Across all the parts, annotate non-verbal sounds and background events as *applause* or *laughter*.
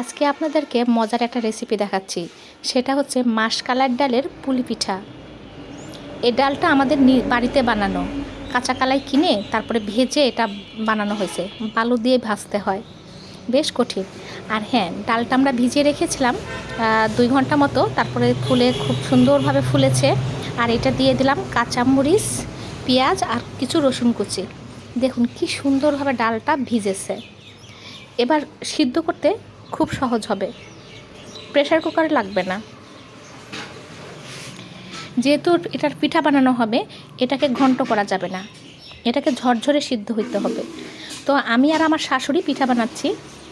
আজকে আপনাদেরকে মজার একটা রেসিপি দেখাচ্ছি। সেটা হচ্ছে মাসকালার ডালের পুলি পিঠা। এই ডালটা আমাদের বাড়িতে বানানো। কাঁচা কালাই কিনে তারপরে ভেজে এটা বানানো হয়েছে। বালু দিয়ে ভাজতে হয়। বেশ কঠিন। আর হ্যাঁ ডালটা আমরা ভিজিয়ে রেখেছিলাম দুই ঘণ্টা মতো। তারপরে ফুলে খুব সুন্দরভাবে ফুলেছে। আর এটা দিয়ে দিলাম কাঁচামরিচ, পেঁয়াজ আর কিছু রসুন কুচি। দেখুন কি সুন্দরভাবে ডালটা ভিজেছে। এবার সিদ্ধ করতে খুব সহজ হবে। প্রেশার কুকার লাগবে না। যেহেতু এটার পিঠা বানানো হবে, এটাকে ঘন্ট করা যাবে না। এটাকে ঝরঝরে সিদ্ধ হইতে হবে। তো আমি আর আমার শাশুড়ি পিঠা বানাচ্ছি।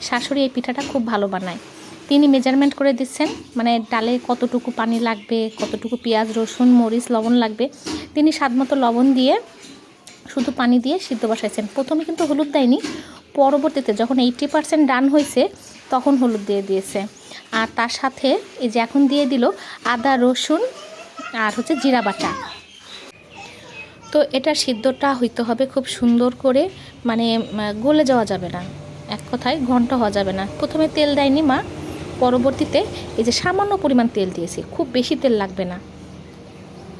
শাশুড়ি এই পিঠাটা খুব ভালো বানায়। তিনি মেজারমেন্ট করে দিচ্ছেন মানে ডালে কতটুকু পানি লাগবে, কতটুকু পেঁয়াজ, রসুন, মরিচ, লবণ লাগবে। তিনি স্বাদ মতো লবণ দিয়ে শুধু পানি দিয়ে সিদ্ধ বসাইছেন। প্রথমে কিন্তু হলুদ দেয়নি পরবর্তীতে যখন এইটটি পার্সেন্ট ডান হয়েছে, তখন হলুদ দিয়ে দিয়েছে। আর তার সাথে এই যে এখন দিয়ে দিল আদা, রসুন আর হচ্ছে জিরা বাটা। তো এটা সিদ্ধটা হইতে হবে খুব সুন্দর করে মানে গলে যাওয়া যাবে না। এক কথায় ঘন্ট হওয়া যাবে না। প্রথমে তেল দেয়নি মা, পরবর্তীতে এই যে সামান্য পরিমাণ তেল দিয়েছি, খুব বেশি তেল লাগবে না।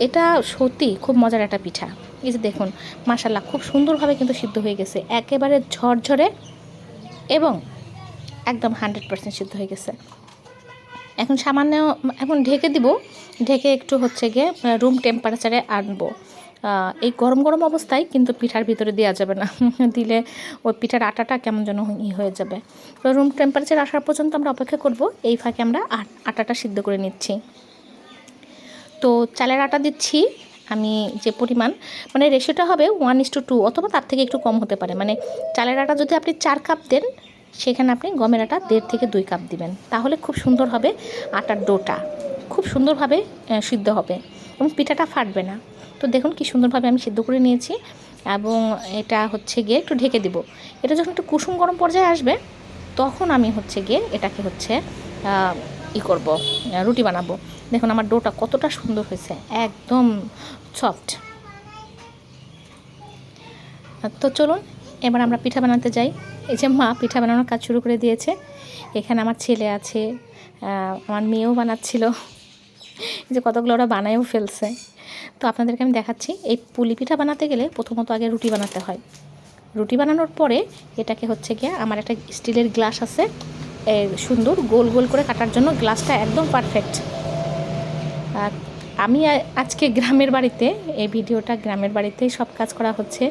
এটা সত্যি খুব মজার একটা পিঠা। এই যে দেখুন মাসাল্লাহ খুব সুন্দরভাবে কিন্তু সিদ্ধ হয়ে গেছে। একেবারে ঝরঝরে এবং একদম হান্ড্রেড পার্সেন্ট সিদ্ধ হয়ে গেছে। এখন সামান্য এখন ঢেকে দিব। ঢেকে একটু হচ্ছে গিয়ে রুম টেম্পারেচারে আনব। এই গরম গরম অবস্থায় কিন্তু পিঠার ভিতরে দেওয়া যাবে না। *laughs* দিলে ওই পিঠার আটাটা কেমন যেন ই হয়ে যাবে। তো রুম টেম্পারেচার আসার পর্যন্ত আমরা অপেক্ষা করব। এই ফাঁকে আমরা আট- আটাটা সিদ্ধ করে নিচ্ছি। তো চালের আটা দিচ্ছি। আমি যে পরিমাণ মানে রেশিওটা হবে ওয়ান ইস টু টু অথবা তার থেকে একটু কম হতে পারে। মানে চালের আটা যদি আপনি চার কাপ দেন, সেখানে আপনি গমের আটা দেড় থেকে দুই কাপ দিবেন। তাহলে খুব সুন্দর হবে আটার ডোটা। খুব সুন্দরভাবে সিদ্ধ হবে এবং পিঠাটা ফাটবে না। তো দেখুন কি সুন্দরভাবে আমি সিদ্ধ করে নিয়েছি এবং এটা হচ্ছে গিয়ে একটু ঢেকে দিব। এটা যখন একটু কুসুম গরম পর্যায়ে আসবে, তখন আমি হচ্ছে গিয়ে এটাকে হচ্ছে ই করব রুটি বানাবো। দেখুন আমার ডোটা কতটা সুন্দর হয়েছে, একদম সফট। তো চলুন, এবার আমরা পিঠা বানাতে যাই। এই যে মা পিঠা বানানোর কাজ শুরু করে দিয়েছে। এখানে আমার ছেলে আছে আমার মেয়েও বানাচ্ছিল। যে কতগুলো ওরা বানায়ও ফেলছে। তো আপনাদেরকে আমি দেখাচ্ছি, এই পুলি পিঠা বানাতে গেলে প্রথমত আগে রুটি বানাতে হয়। রুটি বানানোর পরে এটাকে হচ্ছে গিয়ে আমার একটা স্টিলের গ্লাস আছে সুন্দর গোল গোল করে কাটার জন্য গ্লাসটা একদম পারফেক্ট আমি আজকে গ্রামের বাড়িতে, এই ভিডিওটা গ্রামের বাড়িতেই সব কাজ করা হচ্ছে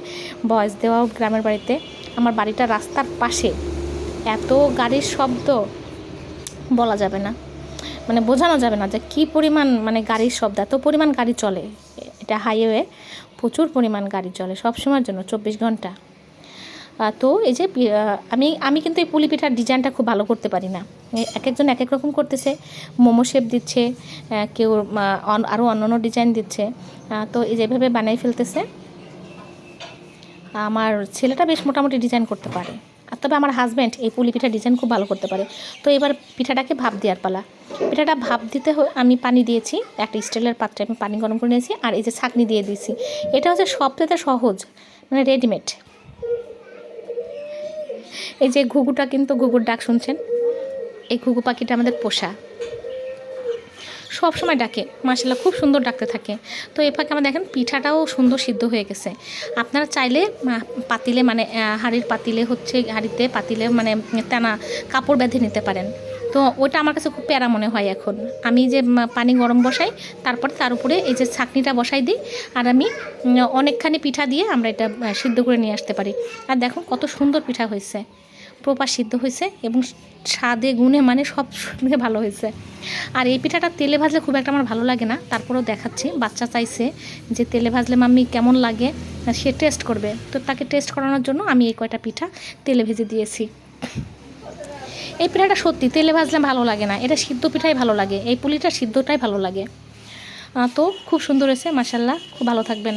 ভয়েস দেওয়াও গ্রামের বাড়িতে। আমার বাড়িটা রাস্তার পাশে। এত গাড়ির শব্দ বলা যাবে না। মানে বোঝানো যাবে না যে কী পরিমাণ মানে গাড়ির শব্দ, এত পরিমাণ গাড়ি চলে। এটা হাইওয়ে প্রচুর পরিমাণ গাড়ি চলে সব সময়ের জন্য, চব্বিশ ঘণ্টা। তো এই যে আমি আমি কিন্তু এই পুলি পিঠার ডিজাইনটা খুব ভালো করতে পারি না। এক একজন এক এক রকম করতেছে। মোমো শেপ দিচ্ছে কেউ আরও অন্য অন্য ডিজাইন দিচ্ছে। তো এই যেভাবে বানাই ফেলতেছে। আমার ছেলেটা বেশ মোটামুটি ডিজাইন করতে পারে। আর তবে আমার হাজব্যান্ড এই পুলি পিঠা ডিজাইন খুব ভালো করতে পারে। তো এবার পিঠাটাকে ভাপ দেওয়ার পালা। পিঠাটা ভাপ দিতে আমি পানি দিয়েছি। একটা স্টিলের পাত্রে আমি পানি গরম করে নিয়েছি। আর এই যে ছাঁকনি দিয়ে দিয়েছি। এটা হচ্ছে সবথেকে সহজ মানে রেডিমেড এই যে ঘুঘুটা কিন্তু ঘুঘুর ডাক শুনছেন? এই ঘুঘু পাখিটা আমাদের পোষা। সব সময় ডাকে মাসাল্লাহ খুব সুন্দর ডাকতে থাকে। তো এ ফাঁকে আমরা দেখেন পিঠাটাও সুন্দর সিদ্ধ হয়ে গেছে। আপনারা চাইলে পাতিলে মানে হাড়ির হাঁড়ির পাতিলে হচ্ছে, হাড়িতে পাতিলে মানে টানা কাপড় বেঁধে নিতে পারেন। তো ওটা আমার কাছে খুব প্যারা মনে হয় এখন। আমি যে পানি গরম বসাই, তারপর তার উপরে এই যে ছাঁকনিটা বসাই দিই, আর আমি অনেকখানি পিঠা দিয়ে আমরা এটা সিদ্ধ করে নিয়ে আসতে পারি। আর দেখুন কত সুন্দর পিঠা হয়েছে। প্রপার সিদ্ধ হয়েছে এবং স্বাদে, গুণে মানে সব সঙ্গে ভালো হয়েছে। আর এই পিঠাটা তেলে ভাজলে খুব একটা আমার ভালো লাগে না, তারপরেও দেখাচ্ছি। বাচ্চা চাইছে যে তেলে ভাজলে মাম্মি কেমন লাগে, সে টেস্ট করবে। তো তাকে টেস্ট করানোর জন্য আমি এই কয়টা পিঠা তেলে ভেজে দিয়েছি। এই পিঠাটা সত্যি তেলে ভাজলে ভালো লাগে না। এটা সিদ্ধ পিঠাই ভালো লাগে। এই পুলিটা সিদ্ধটাই ভালো লাগে। তো খুব সুন্দর হয়েছে মাসাল্লাহ খুব ভালো থাকবেন।